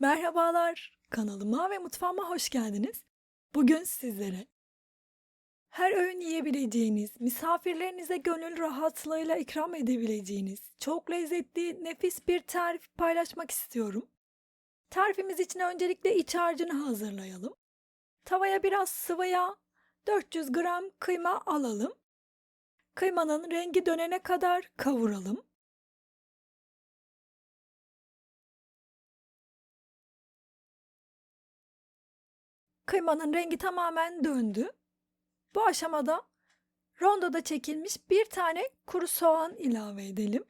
Merhabalar, kanalıma ve mutfağıma hoş geldiniz. Bugün sizlere her öğün yiyebileceğiniz, misafirlerinize gönül rahatlığıyla ikram edebileceğiniz çok lezzetli, nefis bir tarif paylaşmak istiyorum. Tarifimiz için öncelikle iç harcını hazırlayalım. Tavaya biraz sıvı yağ, 400 gram kıyma alalım. Kıymanın rengi dönene kadar kavuralım. Kıymanın rengi tamamen döndü. Bu aşamada rondoda çekilmiş bir tane kuru soğan ilave edelim.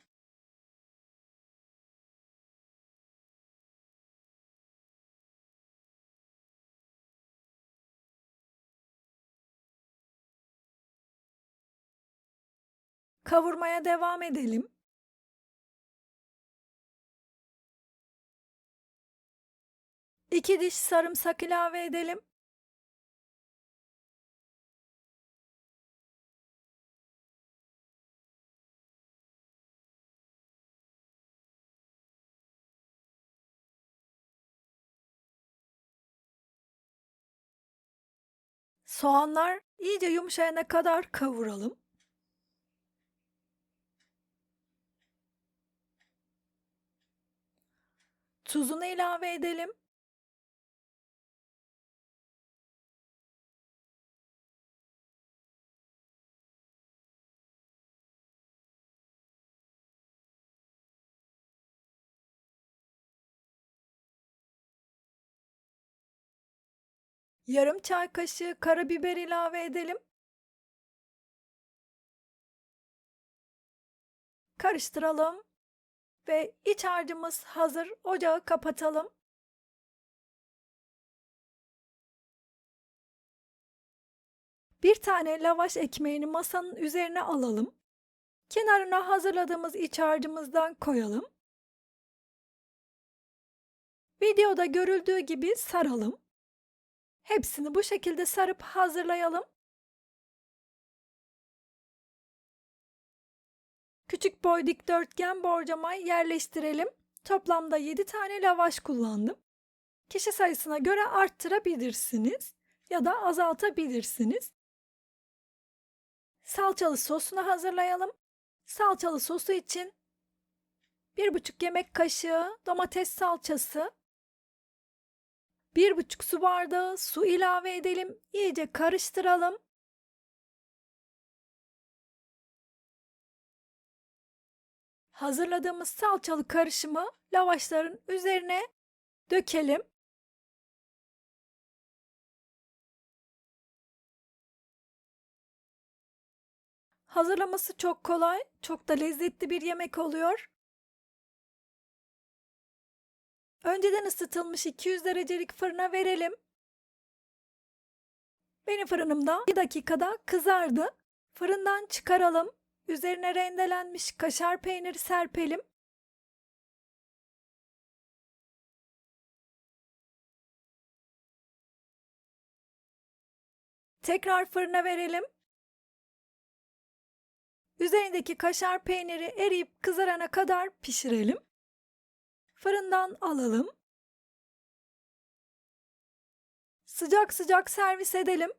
Kavurmaya devam edelim. İki diş sarımsak ilave edelim. Soğanlar iyice yumuşayana kadar kavuralım. Tuzunu ilave edelim. Yarım çay kaşığı karabiber ilave edelim. Karıştıralım ve iç harcımız hazır. Ocağı kapatalım. Bir tane lavaş ekmeğini masanın üzerine alalım. Kenarına hazırladığımız iç harcımızdan koyalım. Videoda görüldüğü gibi saralım. Hepsini bu şekilde sarıp hazırlayalım. Küçük boy dikdörtgen borcama yerleştirelim. Toplamda 7 tane lavaş kullandım. Kişi sayısına göre arttırabilirsiniz ya da azaltabilirsiniz. Salçalı sosunu hazırlayalım. Salçalı sosu için 1,5 yemek kaşığı domates salçası, 1,5 su bardağı su ilave edelim. İyice karıştıralım. Hazırladığımız salçalı karışımı lavaşların üzerine dökelim. Hazırlaması çok kolay, çok da lezzetli bir yemek oluyor. Önceden ısıtılmış 200 derecelik fırına verelim. Benim fırınımda 1 dakikada kızardı. Fırından çıkaralım. Üzerine rendelenmiş kaşar peyniri serpelim. Tekrar fırına verelim. Üzerindeki kaşar peyniri eriyip kızarana kadar pişirelim. Fırından alalım. Sıcak sıcak servis edelim.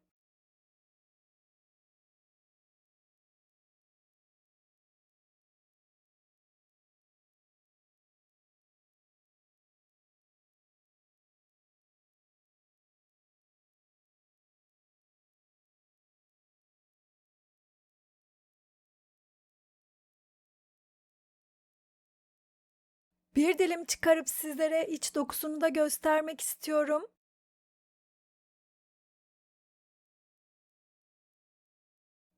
Bir dilim çıkarıp sizlere iç dokusunu da göstermek istiyorum.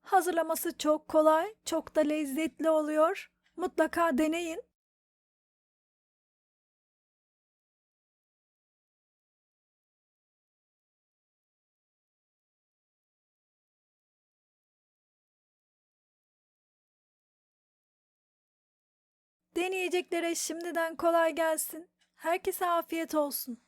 Hazırlaması çok kolay, çok da lezzetli oluyor. Mutlaka deneyin. Deneyeceklere şimdiden kolay gelsin. Herkese afiyet olsun.